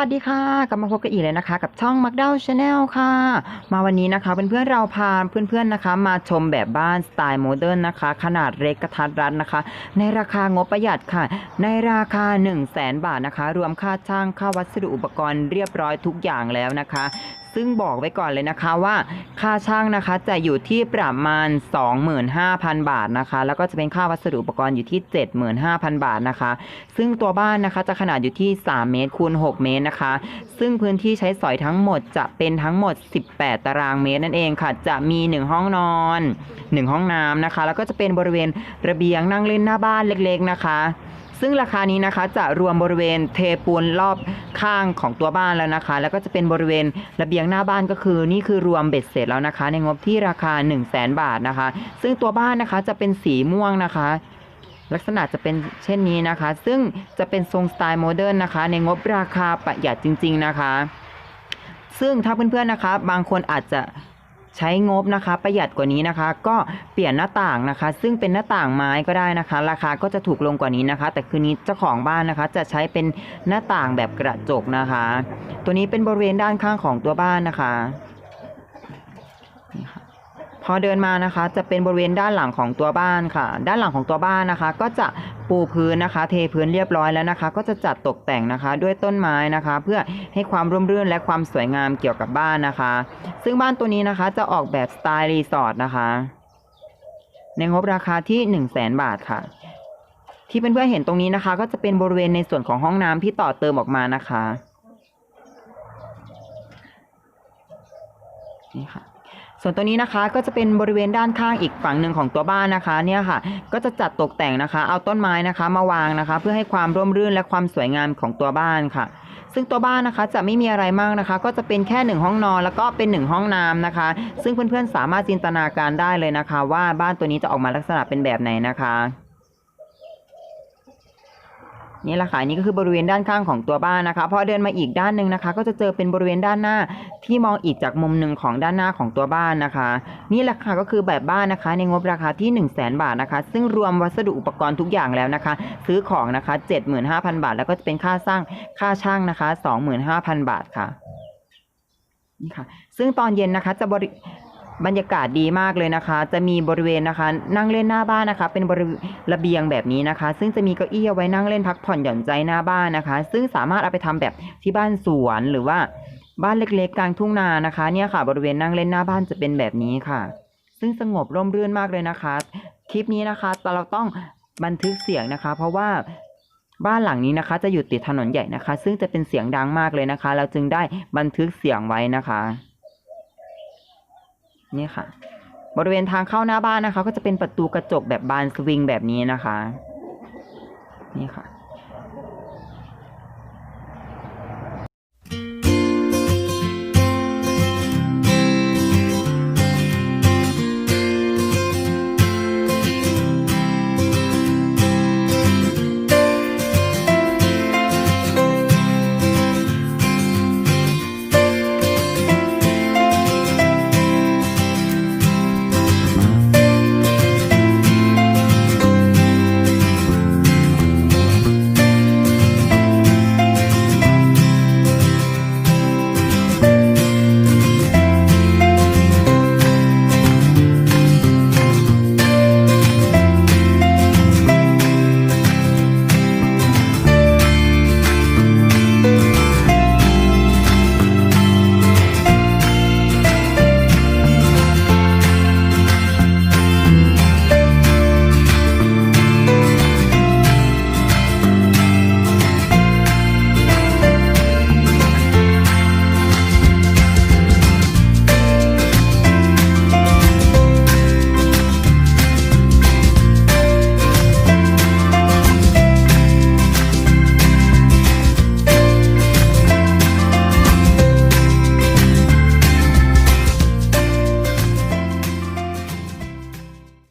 สวัสดีค่ะ กลับมาพบกันอีกเลยนะคะ กับช่องมักเด้าชาแนลค่ะ มาวันนี้นะคะเพื่อนๆเราพาเพื่อนๆนะคะ มาชมแบบบ้านสไตล์โมเดิร์นนะคะ ขนาดเล็กกระทัดรัดนะคะ ในราคางบประหยัดค่ะ ในราคา 1 0 0 0 0แสนบาทนะคะ รวมค่าช่างค่าวัสดุอุปกรณ์เรียบร้อยทุกอย่างแล้วนะคะ ซึ่งบอกไว้ก่อนเลยนะคะว่า ค่าช่างนะคะจะอยู่ที่ประมาณ 25,000 บาทนะคะ แล้วก็จะเป็นค่าวัสดุอุปกรณ์อยู่ที่ 75,000 บาทนะคะ ซึ่งตัวบ้านนะคะจะขนาดอยู่ที่ 3 เมตรคูณ 6 เมตรนะคะ ซึ่งพื้นที่ใช้สอยทั้งหมดจะเป็นทั้งหมด 18 ตารางเมตรนั่นเองค่ะ จะมี 1 ห้องนอน 1 ห้องน้ำนะคะ แล้วก็จะเป็นบริเวณระเบียงนั่งเล่นหน้าบ้านเล็ก ๆ นะคะ ซึ่งราคานี้นะคะจะรวมบริเวณเทปูนรอบข้างของตัวบ้านแล้วนะคะ แล้วก็จะเป็นบริเวณระเบียงหน้าบ้านก็คือนี่คือรวมเบ็ดเสร็จแล้วนะคะ ในงบที่ราคา 1 0 0 0 0แบาทนะคะ ซึ่งตัวบ้านนะคะจะเป็นสีม่วงนะคะ ลักษณะจะเป็นเช่นนี้นะคะ ซึ่งจะเป็นทรงสไตล์โมเดิร์นนะคะ ในงบราคาประหยัดจริง ๆนะคะ ซึ่งถ้าเพื่อนๆนะคะ บางคนอาจจะ ใช้งบนะคะประหยัดกว่านี้นะคะ ก็เปลี่ยนหน้าต่างนะคะ ซึ่งเป็นหน้าต่างไม้ก็ได้นะคะ ราคาก็จะถูกลงกว่านี้นะคะ แต่คืนนี้เจ้าของบ้านนะคะ จะใช้เป็นหน้าต่างแบบกระจกนะคะ ตัวนี้เป็นบริเวณด้านข้างของตัวบ้านนะคะ พอเดินมานะคะจะเป็นบริเวณด้านหลังของตัวบ้านค่ะ ด้านหลังของตัวบ้านนะคะ ก็จะปูพื้นนะคะ เทพื้นเรียบร้อยแล้วนะคะ ก็จะจัดตกแต่งนะคะ ด้วยต้นไม้นะคะ เพื่อให้ความร่มรื่นและความสวยงามเกี่ยวกับบ้านนะคะ ซึ่งบ้านตัวนี้นะคะจะออกแบบสไตล์รีสอร์ทนะคะในงบราคาที่ 1 0 0 0 0แสนบาทค่ะ ที่เพื่อนๆเห็นตรงนี้นะคะ ก็จะเป็นบริเวณในส่วนของห้องน้ำที่ต่อเติมออกมานะคะนี่ค่ะ ส่วนตัวนี้นะคะก็จะเป็นบริเวณด้านข้างอีกฝั่งหนึ่งของตัวบ้านนะคะเนี่ยค่ะ ก็จะจัดตกแต่งนะคะ เอาต้นไม้นะคะ มาวางนะคะ เพื่อให้ความร่มรื่นและความสวยงามของตัวบ้านค่ะ ซึ่งตัวบ้านนะคะจะไม่มีอะไรมากนะคะ ก็จะเป็นแค่หนึ่งห้องนอนแล้วก็เป็นหนึ่งห้องน้ำนะคะ ซึ่งเพื่อนๆสามารถจินตนาการได้เลยนะคะ ว่าบ้านตัวนี้จะออกมาลักษณะเป็นแบบไหนนะคะนี่แหละค่ะนี่ก็คือบริเวณด้านข้างของตัวบ้านนะคะพอเดินมาอีกด้านหนึ่งนะคะ ก็จะเจอเป็นบริเวณด้านหน้า ที่มองอีกจากมุมหนึ่งของด้านหน้าของตัวบ้านนะคะ นี่แหละค่ะก็คือแบบบ้านนะคะ ในงบราคาที่ 1 0 0 0 0แบาทนะคะ ซึ่งรวมวัสดุอุปกรณ์ทุกอย่างแล้วนะคะ ซื้อของนะคะ 75,000 บาท แล้วก็จะเป็นค่าสร้างค่าช่างนะคะ 25,000 บาทค่ะนี่ค่ะ ซึ่งตอนเย็นนะคะจะบริบรรยากาศดีมากเลยนะคะ จะมีบริเวณนะคะ นั่งเล่นหน้าบ้านนะคะ เป็นบริระเบียงแบบนี้นะคะ ซึ่งจะมีเก้าอี้เอาไว้นั่งเล่นพักผ่อนหย่อนใจหน้าบ้านนะคะ ซึ่งสามารถเอาไปทำแบบที่บ้านสวนหรือว่า บ้านเล็กๆกลางทุ่งนานะคะ เนี่ยค่ะ บริเวณนั่งเล่นหน้าบ้านจะเป็นแบบนี้ค่ะ ซึ่งสงบร่มรื่นมากเลยนะคะ คลิปนี้นะคะแต่เราต้องบันทึกเสียงนะคะ เพราะว่าบ้านหลังนี้นะคะ จะอยู่ติดถนนใหญ่นะคะ ซึ่งจะเป็นเสียงดังมากเลยนะคะ เราจึงได้บันทึกเสียงไว้นะคะนี่ค่ะ บริเวณทางเข้าหน้าบ้านนะคะ ก็จะเป็นประตูกระจกแบบบานสวิงแบบนี้นะคะ นี่ค่ะ